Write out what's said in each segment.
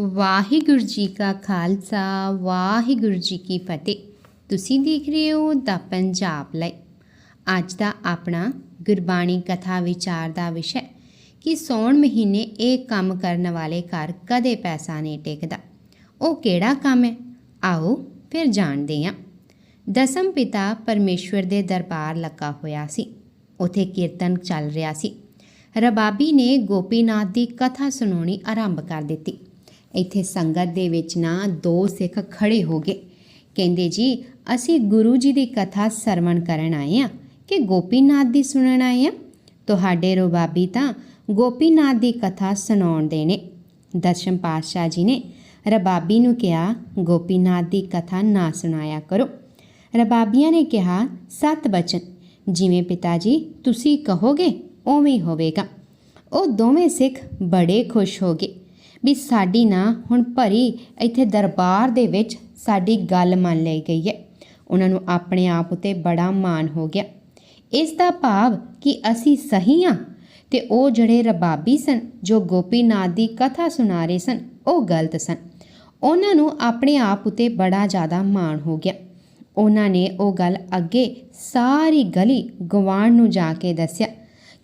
ਵਾਹਿਗੁਰੂ ਜੀ ਕਾ ਖਾਲਸਾ, ਵਾਹਿਗੁਰੂ ਜੀ ਕੀ ਫਤਿਹ। ਤੁਸੀਂ ਦੇਖ ਰਹੇ ਹੋ ਦਾ ਪੰਜਾਬ ਲਈ ਅੱਜ ਦਾ ਆਪਣਾ ਗੁਰਬਾਣੀ ਕਥਾ ਵਿਚਾਰ ਦਾ ਵਿਸ਼ਾ ਕਿ ਸੌਣ ਮਹੀਨੇ ਇਹ ਕੰਮ ਕਰਨ ਵਾਲੇ ਘਰ ਕਦੇ ਪੈਸਾ ਨਹੀਂ ਟਿਕਦਾ। ਉਹ ਕਿਹੜਾ ਕੰਮ ਹੈ? ਆਓ ਫਿਰ ਜਾਣਦੇ ਹਾਂ। ਦਸਮ ਪਿਤਾ ਪਰਮੇਸ਼ਵਰ ਦੇ ਦਰਬਾਰ ਲੱਗਾ ਹੋਇਆ ਸੀ। ਉਥੇ ਕੀਰਤਨ ਚੱਲ ਰਿਹਾ ਸੀ। ਰਬਾਬੀ ਨੇ ਗੋਪੀਨਾਥ ਦੀ ਕਥਾ ਸੁਣਾਉਣੀ ਆਰੰਭ ਕਰ ਦਿੱਤੀ। ਇੱਥੇ ਸੰਗਤ ਦੇ ਵਿੱਚ ਨਾ ਦੋ ਸਿੱਖ ਖੜੇ ਹੋ ਗਏ। ਕਹਿੰਦੇ, ਜੀ, ਅਸੀਂ ਗੁਰੂ ਜੀ ਦੀ ਕਥਾ ਸਰਵਣ ਕਰਨ ਆਏ ਆ ਕਿ ਗੋਪੀਨਾਥ ਦੀ ਸੁਣਨ ਆਏ ਆ ਤੁਹਾਡੇ ਰਬਾਬੀ ਤਾਂ ਗੋਪੀਨਾਥ ਦੀ ਕਥਾ ਸੁਣਾਉਣ ਦੇ ਨੇ। ਦਸ਼ਮ ਪਾਤਸ਼ਾਹ ਜੀ ਨੇ ਰਬਾਬੀ ਨੂੰ ਕਿਹਾ, ਗੋਪੀਨਾਥ ਦੀ ਕਥਾ ਨਾ ਸੁਣਾਇਆ ਕਰੋ। ਰਬਾਬੀਆਂ ਨੇ ਕਿਹਾ, ਸਤ ਬਚਨ, ਜਿਵੇਂ ਪਿਤਾ ਜੀ ਤੁਸੀਂ ਕਹੋਗੇ, ਉਵੇਂ ਹੋਵੇਗਾ। ਉਹ ਦੋਵੇਂ ਸਿੱਖ ਬੜੇ ਖੁਸ਼ ਹੋ ਗਏ। ਵੀ ਸਾਡੀ ਨਾ ਹੁਣ ਭਰੀ ਇੱਥੇ ਦਰਬਾਰ ਦੇ ਵਿੱਚ ਸਾਡੀ ਗੱਲ ਮੰਨ ਲਈ ਗਈ ਹੈ। ਉਹਨਾਂ ਨੂੰ ਆਪਣੇ ਆਪ ਉਤੇ ਬੜਾ ਮਾਣ ਹੋ ਗਿਆ। ਇਸ ਦਾ ਭਾਵ ਕਿ ਅਸੀਂ ਸਹੀ ਹਾਂ ਤੇ ਉਹ ਜਿਹੜੇ ਰਬਾਬੀ ਸਨ, ਜੋ ਗੋਪੀਨਾਥ ਦੀ ਕਥਾ ਸੁਣਾ ਰਹੇ ਸਨ, ਉਹ ਗਲਤ ਸਨ। ਉਹਨਾਂ ਨੂੰ ਆਪਣੇ ਆਪ ਉਤੇ ਬੜਾ ਜ਼ਿਆਦਾ ਮਾਣ ਹੋ ਗਿਆ। ਉਹਨਾਂ ਨੇ ਉਹ ਗੱਲ ਅੱਗੇ ਸਾਰੀ ਗਲੀ ਗਵਾਂਢ ਨੂੰ ਜਾ ਕੇ ਦੱਸਿਆ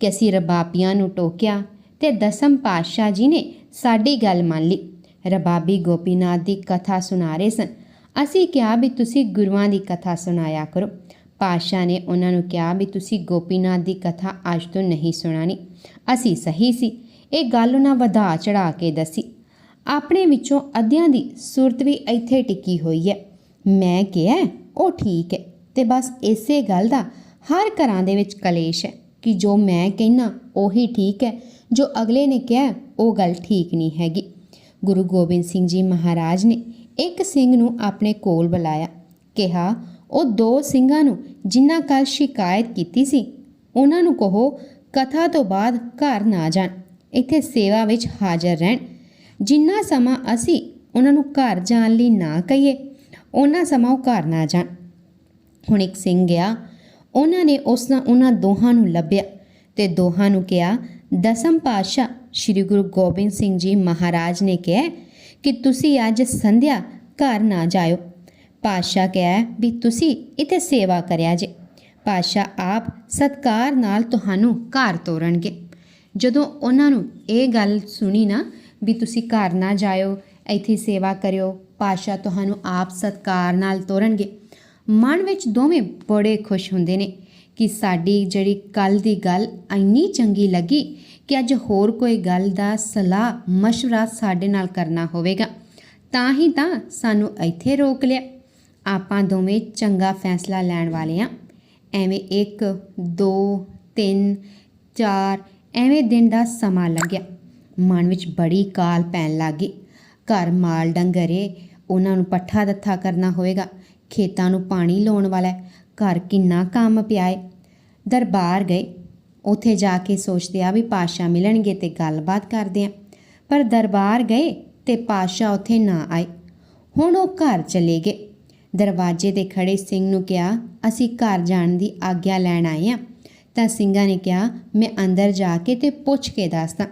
ਕਿ ਅਸੀਂ ਰਬਾਬੀਆਂ ਨੂੰ ਟੋਕਿਆ ਤੇ ਦਸਮ ਪਾਤਸ਼ਾਹ ਜੀ ਨੇ ਸਾਡੀ ਗੱਲ ਮੰਨ ਲਈ। ਰਬਾਬੀ ਗੋਪੀਨਾਥ ਦੀ ਕਥਾ ਸੁਣਾ ਰਹੇ ਸਨ। ਅਸੀਂ ਕਿਹਾ ਵੀ ਤੁਸੀਂ ਗੁਰੂਆਂ ਦੀ ਕਥਾ ਸੁਣਾਇਆ ਕਰੋ। ਪਾਤਸ਼ਾਹ ਨੇ ਉਹਨਾਂ ਨੂੰ ਕਿਹਾ ਵੀ ਤੁਸੀਂ ਗੋਪੀਨਾਥ ਦੀ ਕਥਾ ਅੱਜ ਤੋਂ ਨਹੀਂ ਸੁਣਾਣੀ। ਅਸੀਂ ਸਹੀ ਸੀ। ਇਹ ਗੱਲ ਉਹਨਾਂ ਵਧਾ ਚੜਾ ਕੇ ਦੱਸੀ। ਆਪਣੇ ਵਿੱਚੋਂ ਅੱਧਿਆਂ ਦੀ ਸੁਰਤ ਵੀ ਇੱਥੇ ਟਿੱਕੀ ਹੋਈ ਹੈ। ਮੈਂ ਕਿਹਾ, ਉਹ ਠੀਕ ਹੈ ਤੇ ਬਸ ਇਸੇ ਗੱਲ ਦਾ ਹਰ ਘਰਾਂ ਦੇ ਵਿੱਚ ਕਲੇਸ਼ ਹੈ ਕਿ ਜੋ ਮੈਂ ਕਹਿਣਾ ਉਹੀ ਠੀਕ ਹੈ। ਜੋ ਅਗਲੇ ਨੇ ਕਿਹਾ, ਉਹ ਗੱਲ ਠੀਕ ਨਹੀਂ ਹੈਗੀ। ਗੁਰੂ ਗੋਬਿੰਦ ਸਿੰਘ ਜੀ ਮਹਾਰਾਜ ਨੇ ਇੱਕ ਸਿੰਘ ਨੂੰ ਆਪਣੇ ਕੋਲ ਬੁਲਾਇਆ। ਕਿਹਾ, ਉਹ ਦੋ ਸਿੰਘਾਂ ਨੂੰ ਜਿਨ੍ਹਾਂ ਕੱਲ ਸ਼ਿਕਾਇਤ ਕੀਤੀ ਸੀ, ਉਹਨਾਂ ਨੂੰ ਕਹੋ, ਕਥਾ ਤੋਂ ਬਾਅਦ ਘਰ ਨਾ ਜਾਣ, ਇੱਥੇ ਸੇਵਾ ਵਿੱਚ ਹਾਜ਼ਰ ਰਹਿਣ। ਜਿੰਨਾ ਸਮਾਂ ਅਸੀਂ ਉਹਨਾਂ ਨੂੰ ਘਰ ਜਾਣ ਲਈ ਨਾ ਕਹੀਏ ਉਹਨਾਂ ਸਮਾਂ ਉਹ ਘਰ ਨਾ ਜਾਣ। ਹੁਣ ਇੱਕ ਸਿੰਘ ਗਿਆ, ਉਹਨਾਂ ਨੇ ਉਸ ਨਾਲ ਉਹਨਾਂ ਦੋਹਾਂ ਨੂੰ ਲੱਭਿਆ ਤੇ ਦੋਹਾਂ ਨੂੰ ਕਿਹਾ ਦਸਮ ਪਾਤਸ਼ਾਹ ਸ੍ਰੀ ਗੁਰੂ ਗੋਬਿੰਦ ਸਿੰਘ ਜੀ ਮਹਾਰਾਜ ਨੇ ਕਿਹਾ ਕਿ ਤੁਸੀਂ ਅੱਜ ਸੰਧਿਆ ਘਰ ਨਾ ਜਾਇਓ। ਪਾਤਸ਼ਾਹ ਕਿਹਾ ਵੀ ਤੁਸੀਂ ਇੱਥੇ ਸੇਵਾ ਕਰਿਆ ਜੇ। ਪਾਤਸ਼ਾਹ ਆਪ ਸਤਕਾਰ ਨਾਲ ਤੁਹਾਨੂੰ ਘਰ ਤੋਰਨਗੇ। ਜਦੋਂ ਉਹਨਾਂ ਨੂੰ ਇਹ ਗੱਲ ਸੁਣੀ ਨਾ ਵੀ ਤੁਸੀਂ ਘਰ ਨਾ ਜਾਇਓ, ਇੱਥੇ ਸੇਵਾ ਕਰਿਓ, ਪਾਤਸ਼ਾਹ ਤੁਹਾਨੂੰ ਆਪ ਸਤਕਾਰ ਨਾਲ ਤੋਰਨਗੇ। ਮਨ ਵਿੱਚ ਦੋਵੇਂ ਬੜੇ ਖੁਸ਼ ਹੁੰਦੇ ਨੇ। ਕਿ ਸਾਡੀ ਜਿਹੜੀ ਕੱਲ ਦੀ ਗੱਲ ਇੰਨੀ ਚੰਗੀ ਲੱਗੀ ਕਿ ਅੱਜ ਹੋਰ ਕੋਈ ਗੱਲ ਦਾ ਸਲਾਹ مشورہ ਸਾਡੇ ਨਾਲ ਕਰਨਾ ਹੋਵੇਗਾ ਤਾਂ ਹੀ ਤਾਂ ਸਾਨੂੰ ਇੱਥੇ ਰੋਕ ਲਿਆ ਆਪਾਂ ਦੋਵੇਂ ਚੰਗਾ ਫੈਸਲਾ ਲੈਣ ਵਾਲੇ ਆ ਐਵੇਂ 1 2 3 4 ਐਵੇਂ ਦਿਨ ਦਾ ਸਮਾਂ ਲੰਘਿਆ ਮਨ ਵਿੱਚ ਬੜੀ ਕਾਲ ਪੈਣ ਲੱਗੀ ਘਰ ਮਾਲ ਡੰਗਰੇ ਉਹਨਾਂ ਨੂੰ ਪੱਠਾ ਦੱਥਾ ਕਰਨਾ ਹੋਵੇਗਾ ਖੇਤਾਂ ਨੂੰ ਪਾਣੀ ਲਾਉਣ ਵਾਲਾ ਹੈ, ਘਰ ਕਿੰਨਾ ਕੰਮ ਪਿਆ ਏ ਦਰਬਾਰ ਗਏ। ਉਥੇ ਜਾ ਕੇ ਸੋਚਦੇ ਆ ਵੀ ਪਾਸ਼ਾ ਮਿਲਣਗੇ ਤੇ ਗੱਲਬਾਤ ਕਰਦੇ ਆ। ਪਰ ਦਰਬਾਰ ਗਏ ਤੇ ਪਾਸ਼ਾ ਉਥੇ ਨਾ ਆਏ। ਹੁਣ ਉਹ ਘਰ ਚਲੇ ਗਏ। ਦਰਵਾਜ਼ੇ ਤੇ ਖੜੇ ਸਿੰਘ ਨੂੰ ਕਿਹਾ, ਅਸੀਂ ਘਰ ਜਾਣ ਦੀ ਆਗਿਆ ਲੈਣ ਆਏ ਆ। ਤਾਂ ਸਿੰਘਾਂ ਨੇ ਕਿਹਾ, ਮੈਂ ਅੰਦਰ ਜਾ ਕੇ ਤੇ ਪੁੱਛ ਕੇ ਦੱਸਦਾ।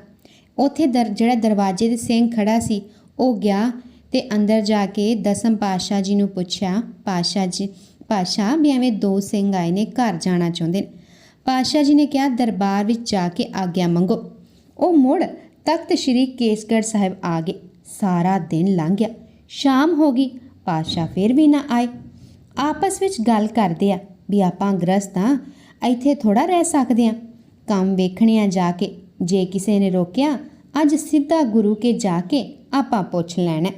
ਉਥੇ ਦਰ, ਜਿਹੜਾ ਦਰਵਾਜ਼ੇ ਦੇ ਸਿੰਘ ਖੜਾ ਸੀ, ਉਹ ਗਿਆ ਤੇ ਅੰਦਰ ਜਾ ਕੇ ਦਸਮ ਪਾਤਸ਼ਾਹ ਜੀ ਨੂੰ ਪੁੱਛਿਆ, ਪਾਤਸ਼ਾਹ ਜੀ ਪਾਤਸ਼ਾਹ ਵੀ ਐਵੇਂ ਦੋ ਸਿੰਘ ਆਏ ਨੇ, ਘਰ ਜਾਣਾ ਚਾਹੁੰਦੇ ਨੇ। ਪਾਤਸ਼ਾਹ ਜੀ ਨੇ ਕਿਹਾ, ਦਰਬਾਰ ਵਿੱਚ ਜਾ ਕੇ ਆਗਿਆ ਮੰਗੋ। ਉਹ ਮੁੜ ਤਖਤ ਸ੍ਰੀ ਕੇਸਗੜ੍ਹ ਸਾਹਿਬ ਆ ਗਏ। ਸਾਰਾ ਦਿਨ ਲੰਘ ਗਿਆ। ਸ਼ਾਮ ਹੋ ਗਈ। ਪਾਤਸ਼ਾਹ ਫਿਰ ਵੀ ਨਾ ਆਏ। ਆਪਸ ਵਿੱਚ ਗੱਲ ਕਰਦੇ ਆ ਵੀ ਆਪਾਂ ਗ੍ਰਸਤ ਆ ਇੱਥੇ ਥੋੜਾ ਰਹਿ ਸਕਦੇ ਆ ਕੰਮ ਵੇਖਣੇ ਆ ਜਾ ਕੇ, ਜੇ ਕਿਸੇ ਨੇ ਰੋਕਿਆ, ਅੱਜ ਸਿੱਧਾ ਗੁਰੂ ਕੇ ਜਾ ਕੇ ਆਪਾਂ ਪੁੱਛ ਲੈਣਾ।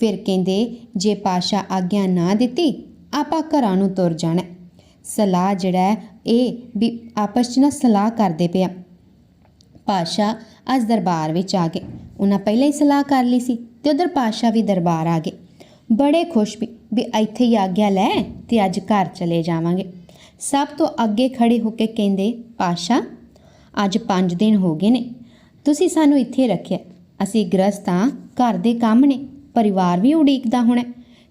ਫਿਰ ਕਹਿੰਦੇ, ਜੇ ਪਾਸ਼ਾ ਆਗਿਆ ਨਾ ਦਿੱਤੀ ਆਪਾਂ ਘਰਾਂ ਨੂੰ ਤੁਰ ਜਾਣਾ। ਸਲਾਹ ਜਿਹੜਾ ਇਹ ਵੀ ਆਪਸ 'ਚ ਨਾ ਸਲਾਹ ਕਰਦੇ ਪਿਆ ਪਾਸ਼ਾ ਅੱਜ ਦਰਬਾਰ ਵਿੱਚ ਆ ਗਏ। ਉਹਨਾਂ ਪਹਿਲਾਂ ਹੀ ਸਲਾਹ ਕਰ ਲਈ ਸੀ ਤੇ ਉਧਰ ਪਾਸ਼ਾ ਵੀ ਦਰਬਾਰ ਆ ਗਏ। ਬੜੇ ਖੁਸ਼ ਵੀ ਵੀ ਇੱਥੇ ਹੀ ਆਗਿਆ ਲੈ ਤੇ ਅੱਜ ਘਰ ਚਲੇ ਜਾਵਾਂਗੇ। ਸਭ ਤੋਂ ਅੱਗੇ ਖੜੇ ਹੋ ਕੇ ਕਹਿੰਦੇ, ਪਾਸ਼ਾ, ਅੱਜ 5 ਦਿਨ ਹੋ ਗਏ ਨੇ। ਤੁਸੀਂ ਸਾਨੂੰ ਇੱਥੇ ਰੱਖਿਆ। ਅਸੀਂ ਗ੍ਰਸਤ ਹਾਂ, ਘਰ ਦੇ ਕੰਮ ਨੇ। ਪਰਿਵਾਰ ਵੀ ਉਡੀਕਦਾ ਹੋਣਾ।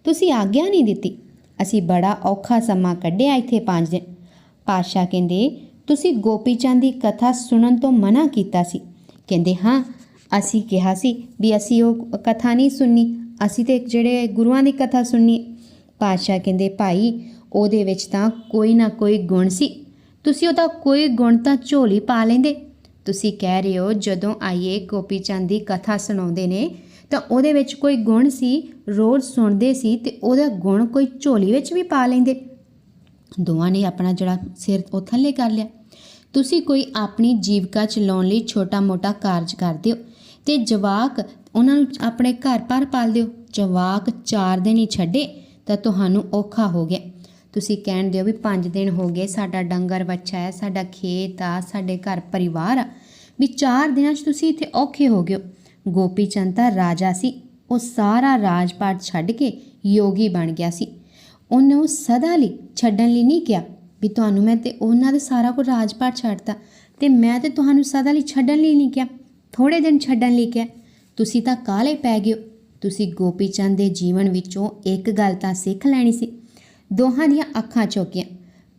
ਤੁਸੀਂ ਆਗਿਆ ਨਹੀਂ ਦਿੱਤੀ। ਅਸੀਂ ਬੜਾ ਔਖਾ ਸਮਾਂ ਕੱਢਿਆ ਇੱਥੇ ਪੰਜ ਦਿਨ। ਪਾਸ਼ਾ ਕਹਿੰਦੇ, ਤੁਸੀਂ ਗੋਪੀ ਚੰਦ ਦੀ ਕਥਾ ਸੁਣਨ ਤੋਂ ਮਨਾ ਕੀਤਾ ਸੀ। ਕਹਿੰਦੇ, ਹਾਂ, ਅਸੀਂ ਕਿਹਾ ਸੀ ਵੀ ਅਸੀਂ ਉਹ ਕਥਾ ਨਹੀਂ ਸੁਣਨੀ, ਅਸੀਂ ਤੇ ਜਿਹੜੇ ਗੁਰੂਆਂ ਦੀ ਕਥਾ ਸੁਣਨੀ ਪਾਤਸ਼ਾਹ ਕਹਿੰਦੇ, ਭਾਈ, ਉਹਦੇ ਵਿੱਚ ਤਾਂ ਕੋਈ ਨਾ ਕੋਈ ਗੁਣ ਸੀ। ਤੁਸੀਂ ਉਹਦਾ ਕੋਈ ਗੁਣ ਤਾਂ ਝੋਲੀ ਪਾ ਲੈਂਦੇ। ਤੁਸੀਂ ਕਹਿ ਰਹੇ ਹੋ ਜਦੋਂ ਆਈਏ ਗੋਪੀ ਚੰਦ ਦੀ ਕਥਾ ਸੁਣਾਉਂਦੇ ਨੇ ਤਾਂ ਉਹਦੇ ਵਿੱਚ ਕੋਈ ਗੁਣ ਸੀ, ਰੋਜ਼ ਸੁਣਦੇ ਸੀ ਤੇ ਉਹਦਾ ਗੁਣ ਕੋਈ ਝੋਲੀ ਵਿੱਚ ਵੀ ਪਾ ਲੈਂਦੇ। ਦੋਵਾਂ ਨੇ ਆਪਣਾ ਜਿਹੜਾ ਸਿਰ ਉਹ ਥੱਲੇ ਕਰ ਲਿਆ। ਤੁਸੀਂ ਕੋਈ ਆਪਣੀ ਜੀਵਿਕਾ ਚਲਾਉਣ ਲਈ ਛੋਟਾ-ਮੋਟਾ ਕਾਰਜ ਕਰਦੇ ਹੋ ਤੇ ਜਵਾਕ ਉਹਨਾਂ ਨੂੰ ਆਪਣੇ ਘਰ ਪਰ ਪਾਲ ਦਿਓ ਜਵਾਕ 4 ਦਿਨ ਹੀ ਛੱਡੇ ਤਾਂ ਤੁਹਾਨੂੰ ਔਖਾ ਹੋ ਗਿਆ। ਤੁਸੀਂ ਕਹਿਣ ਦਿਓ ਵੀ 5 ਦਿਨ ਹੋ ਗਏ, ਸਾਡਾ ਡੰਗਰ ਵੱਛਾ ਹੈ, ਸਾਡਾ ਖੇਤ ਆ, ਸਾਡੇ ਘਰ ਪਰਿਵਾਰ ਆ। ਵੀ 4 ਦਿਨਾਂ 'ਚ ਤੁਸੀਂ ਇੱਥੇ ਔਖੇ ਹੋ ਗਏ ਹੋ। ਗੋਪੀ ਚੰਦ ਤਾਂ ਰਾਜਾ ਸੀ। ਉਹ ਸਾਰਾ ਰਾਜਪਾਟ ਛੱਡ ਕੇ ਯੋਗੀ ਬਣ ਗਿਆ ਸੀ। ਉਹਨੇ ਉਹ ਸਦਾ ਲਈ ਛੱਡਣ ਲਈ ਨਹੀਂ ਕਿਹਾ ਵੀ ਤੁਹਾਨੂੰ ਮੈਂ ਤੇ ਉਹਨਾਂ ਦਾ ਸਾਰਾ ਕੁਝ ਰਾਜਪਾਟ ਛੱਡਤਾ ਤੇ ਮੈਂ ਤੇ ਤੁਹਾਨੂੰ ਸਦਾ ਲਈ ਛੱਡਣ ਲਈ ਨਹੀਂ ਕਿਹਾ। ਥੋੜੇ ਦਿਨ ਛੱਡਣ ਲਈ ਕਿਹਾ। ਤੁਸੀਂ ਤਾਂ ਕਾਲੇ ਪੈ ਗਏ ਹੋ। ਤੁਸੀਂ ਗੋਪੀ ਚੰਦ ਦੇ ਜੀਵਨ ਵਿੱਚੋਂ ਇੱਕ ਗੱਲ ਤਾਂ ਸਿੱਖ ਲੈਣੀ ਸੀ। ਦੋਹਾਂ ਦੀਆਂ ਅੱਖਾਂ ਚੌਕੀਆਂ।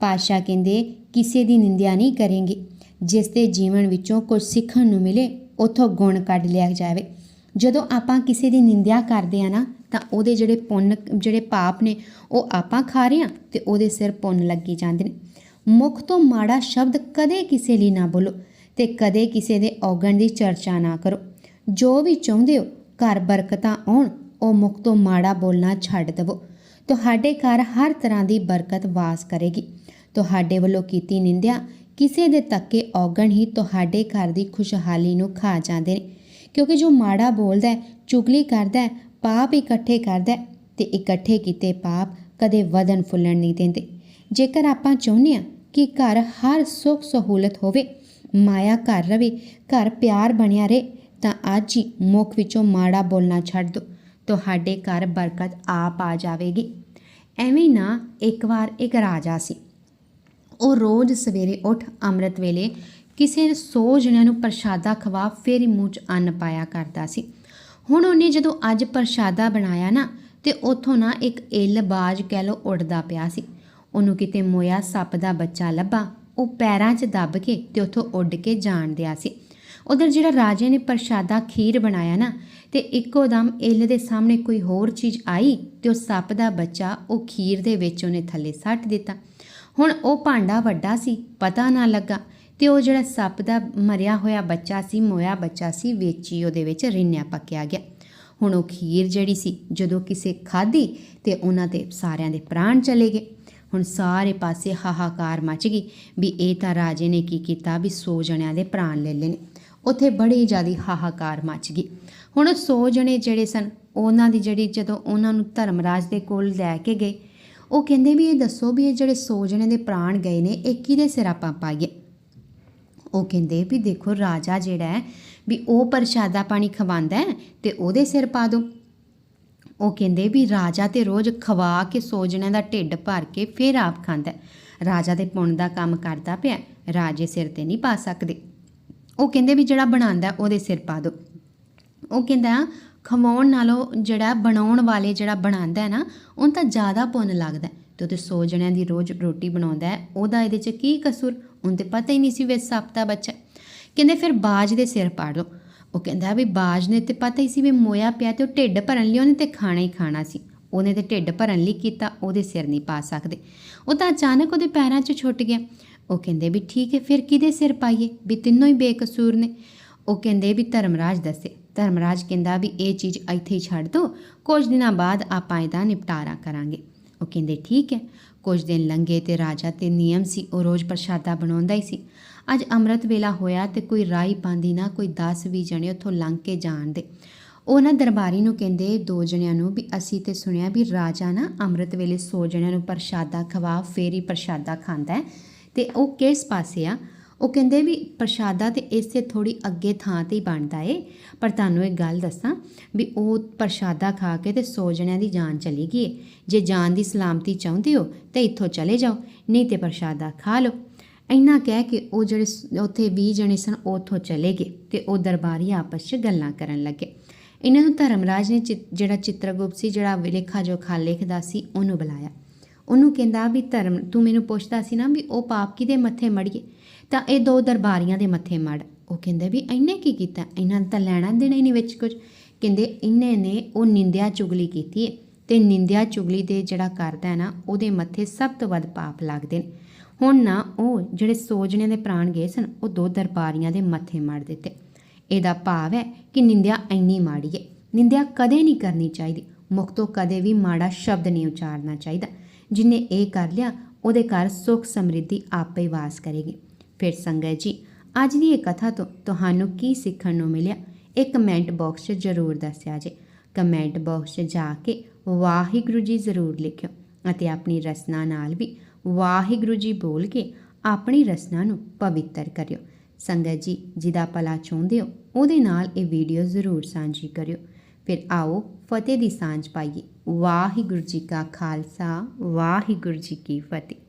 ਪਾਸ਼ਾ ਕਹਿੰਦੇ, ਕਿਸੇ ਦੀ ਨਿੰਦਿਆ ਨਹੀਂ ਕਰਾਂਗੇ। ਜਿਸ ਦੇ ਜੀਵਨ ਵਿੱਚੋਂ ਕੁਝ ਸਿੱਖਣ ਨੂੰ ਮਿਲੇ ਉਥੋਂ ਗੁਣ ਕੱਢ ਲਿਆ ਜਾਵੇ। ਜਦੋਂ ਆਪਾਂ ਕਿਸੇ ਦੀ ਨਿੰਦਿਆ ਕਰਦੇ ਆ ਨਾ, ਤਾਂ ਉਹਦੇ ਜਿਹੜੇ ਪੁੰਨ, ਜਿਹੜੇ ਪਾਪ ਨੇ, ਉਹ ਆਪਾਂ ਖਾ ਰਹੇ ਆ ਤੇ ਉਹਦੇ ਸਿਰ ਪੁੰਨ ਲੱਗੀ ਜਾਂਦੇ ਨੇ। ਮੁਖ ਤੋਂ ਮਾੜਾ ਸ਼ਬਦ ਕਦੇ ਕਿਸੇ ਲਈ ਨਾ ਬੋਲੋ ਤੇ ਕਦੇ ਕਿਸੇ ਦੇ ਔਗਣ ਦੀ ਚਰਚਾ ਨਾ ਕਰੋ। ਜੋ ਵੀ ਚਾਹੁੰਦੇ ਹੋ, ਘਰ ਬਰਕਤਾਂ ਆਉਣ, ਉਹ ਮੁਖ ਤੋਂ ਮਾੜਾ ਬੋਲਣਾ ਛੱਡ ਦੇਵੋ। ਤੁਹਾਡੇ ਘਰ ਹਰ ਤਰ੍ਹਾਂ ਦੀ ਬਰਕਤ ਵਾਸ ਕਰੇਗੀ। ਤੁਹਾਡੇ ਵੱਲੋਂ ਕੀਤੀ ਨਿੰਦਿਆ ਕਿਸੇ ਦੇ ਤੱਕੇ ਔਗਣ ਹੀ ਤੁਹਾਡੇ ਘਰ ਦੀ ਖੁਸ਼ਹਾਲੀ ਨੂੰ ਖਾ ਜਾਂਦੇ ਨੇ। ਕਿਉਂਕਿ ਜੋ ਮਾੜਾ ਬੋਲਦਾ ਹੈ, ਚੁਗਲੀ ਕਰਦਾ ਹੈ, ਪਾਪ ਇਕੱਠੇ ਕਰਦਾ ਹੈ, ਤੇ ਇਕੱਠੇ ਕੀਤੇ ਪਾਪ ਕਦੇ ਵਧਨ ਫੁੱਲਣ ਨਹੀਂ ਦਿੰਦੇ। ਜੇਕਰ ਆਪਾਂ ਚਾਹੁੰਦੇ ਹਾਂ ਕਿ ਘਰ ਹਰ ਸੁੱਖ ਸਹੂਲਤ ਹੋਵੇ, ਮਾਇਆ ਘਰ ਰਵੇ, ਘਰ ਪਿਆਰ ਬਣਿਆ ਰਹੇ, ਤਾਂ ਅੱਜ ਹੀ ਮੁਖ ਵਿੱਚੋਂ ਮਾੜਾ ਬੋਲਣਾ ਛੱਡ ਦਿਓ। ਤੁਹਾਡੇ ਘਰ ਬਰਕਤ ਆਪ ਆ ਜਾਵੇਗੀ। ਐਵੇਂ ਨਾ ਇੱਕ ਵਾਰ ਇੱਕ ਰਾਜਾ ਸੀ। ਉਹ ਰੋਜ਼ ਸਵੇਰੇ ਉੱਠ ਅੰਮ੍ਰਿਤ ਵੇਲੇ ਕਿਸੇ 100 ਜਣਿਆਂ ਨੂੰ ਪ੍ਰਸ਼ਾਦਾ ਖਵਾ ਫਿਰ ਹੀ ਮੂੰਹ 'ਚ ਅੰਨ ਪਾਇਆ ਕਰਦਾ ਸੀ। ਹੁਣ ਉਹਨੇ ਜਦੋਂ ਅੱਜ ਪ੍ਰਸ਼ਾਦਾ ਬਣਾਇਆ ਨਾ, ਤੇ ਉਥੋਂ ਨਾ ਇੱਕ ਇੱਲ ਬਾਜ ਕਹਿ ਲੋ ਉੱਡਦਾ ਪਿਆ ਸੀ। ਉਹਨੂੰ ਕਿਤੇ ਮੋਇਆ ਸੱਪ ਦਾ ਬੱਚਾ ਲੱਭਾ, ਉਹ ਪੈਰਾਂ 'ਚ ਦੱਬ ਕੇ ਤੇ ਉਥੋਂ ਉੱਡ ਕੇ ਜਾਣ ਦਿਆ ਸੀ। ਉਧਰ ਜਿਹੜਾ ਰਾਜੇ ਨੇ ਪ੍ਰਸ਼ਾਦਾ ਖੀਰ ਬਣਾਇਆ ਨਾ, ਤੇ ਇੱਕੋ ਦਮ ਇੱਲ ਦੇ ਸਾਹਮਣੇ ਕੋਈ ਹੋਰ ਚੀਜ਼ ਆਈ ਤੇ ਉਹ ਸੱਪ ਦਾ ਬੱਚਾ ਉਹ ਖੀਰ ਦੇ ਵਿੱਚ ਉਹਨੇ ਥੱਲੇ ਸੱਟ ਦਿੱਤਾ। ਹੁਣ ਉਹ ਭਾਂਡਾ ਵੱਡਾ ਸੀ, ਪਤਾ ਨਾ ਲੱਗਾ ਤੇ ਉਹ ਜਿਹੜਾ ਸੱਪ ਦਾ ਮਰਿਆ ਹੋਇਆ ਬੱਚਾ ਸੀ, ਮੋਇਆ ਬੱਚਾ ਸੀ, ਵੇਚੀ ਉਹਦੇ ਵਿੱਚ ਰਿੰਨਿਆ ਪੱਕਿਆ ਗਿਆ। ਹੁਣ ਉਹ ਖੀਰ ਜਿਹੜੀ ਸੀ, ਜਦੋਂ ਕਿਸੇ ਖਾਧੀ ਤੇ ਉਹਨਾਂ ਦੇ ਸਾਰਿਆਂ ਦੇ ਪ੍ਰਾਣ ਚਲੇ ਗਏ। ਹੁਣ ਸਾਰੇ ਪਾਸੇ ਹਾਹਾਕਾਰ ਮਚ ਗਈ ਵੀ ਇਹ ਤਾਂ ਰਾਜੇ ਨੇ ਕੀ ਕੀਤਾ ਵੀ 100 ਜਣਿਆਂ ਦੇ ਪ੍ਰਾਣ ਲੈ ਲਏ ਨੇ। ਉੱਥੇ ਬੜੀ ਜ਼ਿਆਦੀ ਹਾਹਾਕਾਰ ਮਚ ਗਈ। ਹੁਣ 100 ਜਣੇ ਜਿਹੜੇ ਸਨ, ਉਹਨਾਂ ਦੀ ਜਿਹੜੀ ਜਦੋਂ ਉਹਨਾਂ ਨੂੰ ਧਰਮਰਾਜ ਦੇ ਕੋਲ ਲੈ ਕੇ ਗਏ ਉਹ ਕਹਿੰਦੇ ਵੀ ਇਹ ਦੱਸੋ ਵੀ ਇਹ ਜਿਹੜੇ 100 ਜਣੇ ਦੇ ਪ੍ਰਾਣ ਗਏ ਨੇ, ਇਹ ਕਿਹਦੇ ਸਿਰ ਆਪਾਂ ਪਾਈਏ? ਉਹ ਕਹਿੰਦੇ ਵੀ ਦੇਖੋ ਰਾਜਾ ਜਿਹੜਾ ਹੈ ਵੀ ਉਹ ਪ੍ਰਸ਼ਾਦਾ ਪਾਣੀ ਖਵਾਉਂਦਾ ਹੈ ਤੇ ਉਹਦੇ ਸਿਰ ਪਾ ਦੋ ਉਹ ਕਹਿੰਦੇ ਵੀ ਰਾਜਾ ਤੇ ਰੋਜ਼ ਖਵਾ ਕੇ ਸੌ ਦਾ ਢਿੱਡ ਭਰ ਕੇ ਫਿਰ ਆਪ ਖਾਂਦਾ ਰਾਜਾ ਦੇ ਪੁੰਨ ਦਾ ਕੰਮ ਕਰਦਾ ਪਿਆ ਰਾਜੇ ਸਿਰ ਤੇ ਨਹੀਂ ਪਾ ਸਕਦੇ। ਉਹ ਕਹਿੰਦੇ ਵੀ ਜਿਹੜਾ ਬਣਾਉਂਦਾ ਉਹਦੇ ਸਿਰ ਪਾ ਦੋ ਉਹ ਕਹਿੰਦਾ ਖਵਾਉਣ ਨਾਲੋਂ ਜਿਹੜਾ ਬਣਾਉਣ ਵਾਲੇ ਜਿਹੜਾ ਬਣਾਉਂਦਾ ਹੈ ਨਾ, ਉਹਨੂੰ ਤਾਂ ਜ਼ਿਆਦਾ ਪੁੰਨ ਲੱਗਦਾ ਹੈ। ਤੇ ਉਹ ਤੇ 100 ਜਣਿਆਂ ਦੀ ਰੋਜ਼ ਰੋਟੀ ਬਣਾਉਂਦਾ ਹੈ। ਉਹਦਾ ਇਹਦੇ 'ਚ ਕੀ ਕਸੂਰ? ਉਹਨੂੰ ਤੇ ਪਤਾ ਹੀ ਨਹੀਂ ਸੀ ਵੇ ਸੱਪ ਦਾ ਬੱਚਾ ਕਹਿੰਦੇ ਫਿਰ ਬਾਜ ਦੇ ਸਿਰ ਪਾੜ ਦੋ। ਉਹ ਕਹਿੰਦਾ ਵੀ ਬਾਜ ਨੇ ਤੇ ਪਤਾ ਹੀ ਸੀ ਵੀ ਮੋਇਆ ਪਿਆ ਤੇ ਉਹ ਢਿੱਡ ਭਰਨ ਲਈ ਉਹਨੇ ਤੇ ਖਾਣਾ ਹੀ ਖਾਣਾ ਸੀ। ਉਹਨੇ ਤੇ ਢਿੱਡ ਭਰਨ ਲਈ ਕੀਤਾ, ਉਹਦੇ ਸਿਰ ਨਹੀਂ ਪਾ ਸਕਦੇ। ਉਹ ਤਾਂ ਅਚਾਨਕ ਉਹਦੇ ਪੈਰਾਂ 'ਚ ਛੁੱਟ ਗਿਆ। ਉਹ ਕਹਿੰਦੇ ਵੀ ਠੀਕ ਹੈ, ਫਿਰ ਕਿਹਦੇ ਸਿਰ ਪਾਈਏ? ਵੀ ਤਿੰਨੋਂ ਹੀ ਬੇਕਸੂਰ ਨੇ। ਉਹ ਕਹਿੰਦੇ ਵੀ ਧਰਮਰਾਜ ਦੱਸੇ। ਧਰਮਰਾਜ ਕਹਿੰਦਾ ਵੀ ਇਹ ਚੀਜ਼ ਇੱਥੇ ਹੀ ਛੱਡ ਦੋ, ਕੁਝ ਦਿਨਾਂ ਬਾਅਦ ਆਪਾਂ ਇਹਦਾ ਨਿਪਟਾਰਾ ਕਰਾਂਗੇ। ਉਹ ਕਹਿੰਦੇ ਠੀਕ ਹੈ। ਕੁਝ ਦਿਨ ਲੰਘੇ ਤੇ ਰਾਜਾ ਤੇ ਨਿਯਮ ਸੀ, ਉਹ ਰੋਜ਼ ਪ੍ਰਸ਼ਾਦਾ ਬਣਾਉਂਦਾ ਹੀ ਸੀ। ਅੱਜ ਅੰਮ੍ਰਿਤ ਵੇਲਾ ਹੋਇਆ ਤੇ ਕੋਈ ਰਾਈ ਪਾਉਂਦੀ ਨਾ ਕੋਈ 10 20 ਜਣੇ ਉੱਥੋਂ ਲੰਘ ਕੇ ਜਾਣ ਦੇ। ਉਹ ਨਾ ਦਰਬਾਰੀ ਨੂੰ ਕਹਿੰਦੇ ਦੋ ਜਣਿਆਂ ਨੂੰ ਵੀ ਅਸੀਂ ਤੇ ਸੁਣਿਆ ਵੀ ਰਾਜਾ ਨਾ ਅੰਮ੍ਰਿਤ ਵੇਲੇ 100 ਜਣਿਆਂ ਨੂੰ ਪ੍ਰਸ਼ਾਦਾ ਖਵਾ, ਫੇਰ ਹੀ ਪ੍ਰਸ਼ਾਦਾ ਖਾਂਦਾ ਹੈ। ਤੇ ਉਹ ਕਿਸ ਪਾਸੇ ਆ? ਉਹ ਕਹਿੰਦੇ ਵੀ ਪ੍ਰਸ਼ਾਦਾ ਤੇ ਇਸੇ ਥੋੜੀ ਅੱਗੇ ਥਾਂ ਤੇ ਹੀ ਬਣਦਾ ਏ। ਪਰ ਤੁਹਾਨੂੰ ਇੱਕ ਗੱਲ ਦੱਸਾਂ ਵੀ ਉਹ ਪ੍ਰਸ਼ਾਦਾ ਖਾ ਕੇ ਤੇ ਸੌ ਜਣਿਆਂ ਦੀ ਜਾਨ ਚਲੀ ਗਈ ਏ। ਜੇ ਜਾਨ ਦੀ ਸਲਾਮਤੀ ਚਾਹੁੰਦੇ ਹੋ ਤੇ ਇੱਥੋਂ ਚਲੇ ਜਾਓ, ਨਹੀਂ ਤੇ ਪ੍ਰਸ਼ਾਦਾ ਖਾ ਲਓ। ਇੰਨਾ ਕਹਿ ਕੇ ਉਹ ਜਿਹੜੇ ਉੱਥੇ 20 ਜਣੇ ਸਨ, ਉਹ ਉੱਥੋਂ ਚਲੇ ਗਏ ਤੇ ਉਹ ਦਰਬਾਰੀ ਆਪਸ 'ਚ ਗੱਲਾਂ ਕਰਨ ਲੱਗੇ। ਇਹਨਾਂ ਨੂੰ ਧਰਮਰਾਜ ਨੇ ਚਿ- ਜਿਹੜਾ ਚਿੱਤਰਗੁਪਤ ਸੀ, ਜਿਹੜਾ ਲੇਖਾ ਜੋਖਾ ਲਿਖਦਾ ਸੀ, ਉਹਨੂੰ ਬੁਲਾਇਆ। ਉਹਨੂੰ ਕਹਿੰਦਾ ਵੀ ਧਰਮ, ਤੂੰ ਮੈਨੂੰ ਪੁੱਛਦਾ ਸੀ ਨਾ ਵੀ ਉਹ ਪਾਪ ਕਿਹਦੇ ਮੱਥੇ ਮੜੀਏ? ਤਾਂ ਇਹ ਦੋ ਦਰਬਾਰੀਆਂ ਦੇ ਮੱਥੇ ਮੜ। ਉਹ ਕਹਿੰਦੇ ਵੀ ਇਹਨੇ ਕੀ ਕੀਤਾ? ਇਹਨਾਂ ਨੇ ਤਾਂ ਲੈਣਾ ਦੇਣਾ ਹੀ ਨਹੀਂ ਵਿੱਚ ਕੁਝ। ਕਹਿੰਦੇ ਇਹਨੇ ਨੇ ਉਹ ਨਿੰਦਿਆ ਚੁਗਲੀ ਕੀਤੀ ਹੈ ਤੇ ਨਿੰਦਿਆ ਚੁਗਲੀ ਦੇ ਜਿਹੜਾ ਕਰਦਾ ਹੈ ਨਾ, ਉਹਦੇ ਮੱਥੇ ਸਭ ਤੋਂ ਵੱਧ ਪਾਪ ਲੱਗਦੇ ਨੇ। ਹੁਣ ਨਾ ਉਹ ਜਿਹੜੇ ਸੋਜਣੇ ਦੇ ਪ੍ਰਾਣ ਗਏ ਸਨ, ਉਹ ਦੋ ਦਰਬਾਰੀਆਂ ਦੇ ਮੱਥੇ ਮਾਰ ਦਿੱਤੇ। ਇਹਦਾ ਭਾਵ ਹੈ ਕਿ ਨਿੰਦਿਆ ਇੰਨੀ ਮਾੜੀ ਹੈ ਨਿੰਦਿਆ ਕਦੇ ਨਹੀਂ ਕਰਨੀ ਚਾਹੀਦੀ। ਮੁਖ ਤੋਂ ਕਦੇ ਵੀ ਮਾੜਾ ਸ਼ਬਦ ਨਹੀਂ ਉਚਾਰਨਾ ਚਾਹੀਦਾ। ਜਿਨੇ ਇਹ ਕਰ ਲਿਆ, ਉਹਦੇ ਘਰ ਸੁੱਖ ਸਮਰਿੱਧੀ ਆਪੇ ਵਾਸ ਕਰੇਗੀ। ਫਿਰ ਸੰਗਤ ਜੀ, ਅੱਜ ਦੀ ਇਹ ਕਥਾ ਤੋਂ, ਤੁਹਾਨੂੰ ਕੀ ਸਿੱਖਣ ਨੂੰ ਮਿਲਿਆ? ਇਹ ਕਮੈਂਟ ਬਾਕਸ 'ਚ ਜ਼ਰੂਰ ਦੱਸਿਆ ਜੇ। ਕਮੈਂਟ ਬਾਕਸ 'ਚ ਜਾ ਕੇ ਵਾਹਿਗੁਰੂ ਜੀ ਜ਼ਰੂਰ ਲਿਖਿਓ ਅਤੇ ਆਪਣੀ ਰਸਨਾ ਨਾਲ ਵੀ ਵਾਹਿਗੁਰੂ ਜੀ ਬੋਲ ਕੇ ਆਪਣੀ ਰਸਨਾ ਨੂੰ ਪਵਿੱਤਰ ਕਰਿਓ। ਸੰਗਤ ਜੀ, ਜਿਹਦਾ ਭਲਾ ਚਾਹੁੰਦੇ ਹੋ, ਉਹਦੇ ਨਾਲ ਇਹ ਵੀਡੀਓ ਜ਼ਰੂਰ ਸਾਂਝੀ ਕਰਿਓ। ਫਿਰ ਆਓ ਫਤਿਹ ਦੀ ਸਾਂਝ ਪਾਈਏ। ਵਾਹਿਗੁਰੂ ਜੀ ਕਾ ਖਾਲਸਾ ਵਾਹਿਗੁਰੂ ਜੀ ਕੀ ਫਤਿਹ।